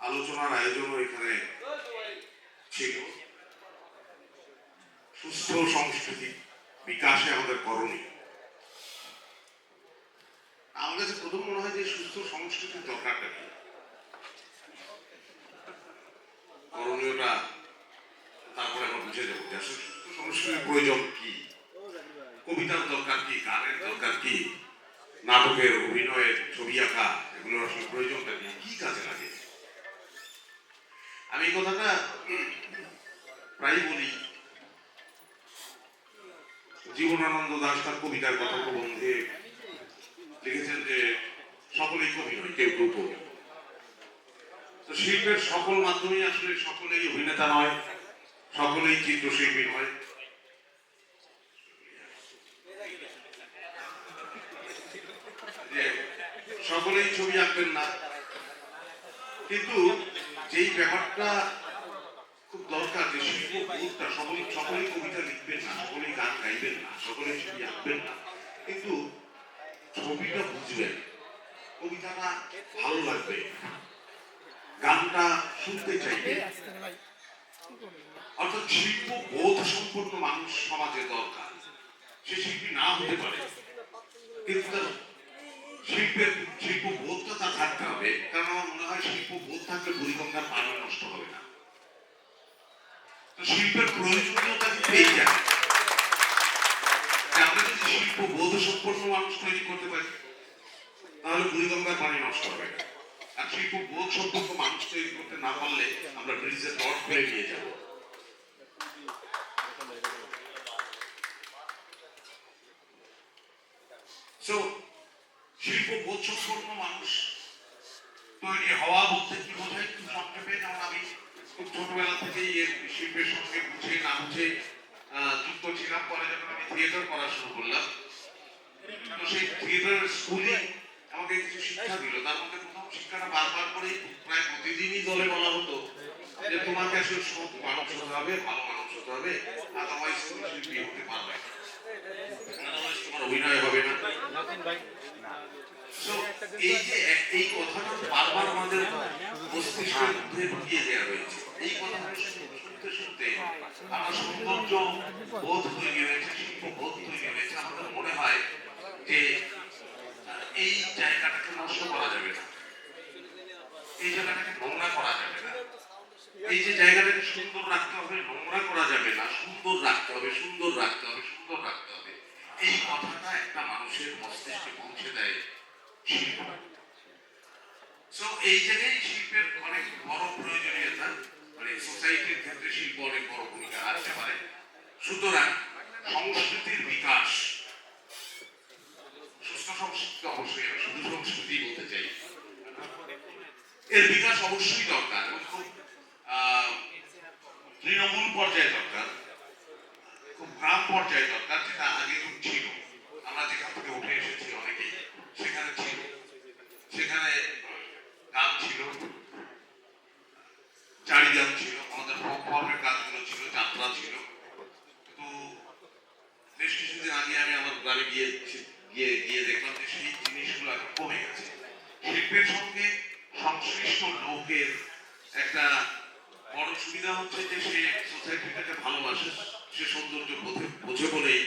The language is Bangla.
আলোচনার আয়োজনও এখানে ছিল। সুস্থ সংস্কৃতি বিকাশে আমাদের করণীয়। আমার কাছে প্রথম মনে হয় যে সুস্থ সংস্কৃতির দরকারটা কি? করণীয়টা তারপরে আমরা বুঝে যাব যে সুস্থ সংস্কৃতির প্রয়োজন কি? কবিতার দরকার কি? গানের দরকার কি? নাটকের, অভিনয়ের ছবি আঁকা, এগুলোর আসলে প্রয়োজনটা কি? কি কাজে আমি কথাটা প্রায় বলি। জীবনানন্দ দাস তার কবিতার কথা প্রবন্ধে লিখেছেন যে, সকলেই কবি নয়, কেউ কেউ কবি। তো শিল্পের সকল মাধ্যমেই আসলে সকলেই অভিনেতা নয়, সকলেই চিত্রশিল্পী নয়। সকলেই ছবি আঁকবেন না। কিন্তু যেই ব্যাপারটা খুব দরকার যে শিল্প বোধটা সকলেই সকলেই কবিতা লিখবেন না, সকলেই গান গাইবেন না, সকলেই ছবি আঁকবেন না, কিন্তু ছবিটা বুঝবেন, কবিতাটা ভালো লাগবে। গানটা শুনতে চাইবে। অর্থাৎ শিল্প বোধ সম্পন্ন মানুষ সমাজে দরকার। সে শিল্পী না হতে পারে, কিন্তু তার শিল্পের শিল্প বোধটা থাকতে হবে। কারণ আমার মনে হয় শিল্প বোধ থাকলে বুড়িগঙ্গার পানি নষ্ট হবে না। শিল্পের প্রয়োজনীয়তা কিন্তু এই জায়গায়। যে আমরা যদি শিল্প বোধ সম্পন্ন মানুষ তৈরি করতে পারি, তাহলে বুড়িগঙ্গার পানি নষ্ট হবে না। আর শিল্প বোধ সম্পন্ন মানুষ তৈরি করতে না পারলে আমরা ব্রিজের রড ফেলে নিয়ে যাব। সো শিল্প বোধ সম্পন্ন মানুষ তৈরি হওয়া বলতে কি বোঝায়? একটু সংক্ষেপে যেমন আমি খুব ছোটবেলা থেকেই এর শিল্পের সঙ্গে বুঝে না বুঝে যুক্ত ছিলাম। পরে যখন আমি থিয়েটার করা শুরু করলাম, তো সেই থিয়েটার স্কুলে আমাকে কিছু শিক্ষা দিল। তার মধ্যে প্রথম শিক্ষাটা বারবার করে প্রায় প্রতিদিনই দলে বলা হতো যে তোমাকে আসলে সব মানুষ হতে হবে, ভালো মানুষ হতে হবে আদারওয়াইজ তুমি শিল্পী হতে পারবে আদারওয়াইজ তোমার অভিনয় হবে না। এই যে, এই কথাটা বারবার আমাদের মস্তিষ্কের মধ্যে ঢুকিয়ে দেওয়া হয়েছে। এই কথাটা শুনতে শুনতে আমার বোধ তৈরি হয়েছে শিল্প বোধ তৈরি হয়েছে আমাদের মনে হয় যে, এই জায়গাটাকে নষ্ট করা যাবে না। এই জায়গাটাকে নোংরা করা যাবে না। এই যে জায়গাটাকে সুন্দর রাখতে হবে, নোংরা করা যাবে না সুন্দর রাখতে হবে সুন্দর রাখতে হবে সুন্দর রাখতে হবে এই কথাটা একটা মানুষের মস্তিষ্কে পৌঁছে দেয় শিল্প সো এই জায়গায় শিল্পের অনেক বড় প্রয়োজনীয়তা মানে সোসাইটির ক্ষেত্রে শিল্প অনেক বড় ভূমিকা রাখতে পারে সুতরাং সংস্কৃতির বিকাশ, সুস্থ সংস্কৃতি অবশ্যই, আমি শুধু সংস্কৃতি বলতে চাই। এর বিকাশ অবশ্যই দরকার এবং খুব তৃণমূল পর্যায়ে দরকার, খুব গ্রাম পর্যায়ে দরকার যেটা আগে খুব ছিল আমরা যেখান থেকে উঠে এসেছি অনেকেই সেখানে ছিল সেখানে গান ছিল চারি গান ছিল আমাদের ফর্মের কাজগুলো ছিল যাত্রা ছিল কিন্তু বেশ কিছুদিন আগে আমার গিয়ে গিয়ে গিয়ে দেখলাম যে সেই জিনিসগুলো কমে গেছে। শিল্পের সঙ্গে সংশ্লিষ্ট লোকের একটা বড় সুবিধা হচ্ছে যে সে সোসাইটিটাকে ভালোবাসে, সে সৌন্দর্য বোঝে বলেই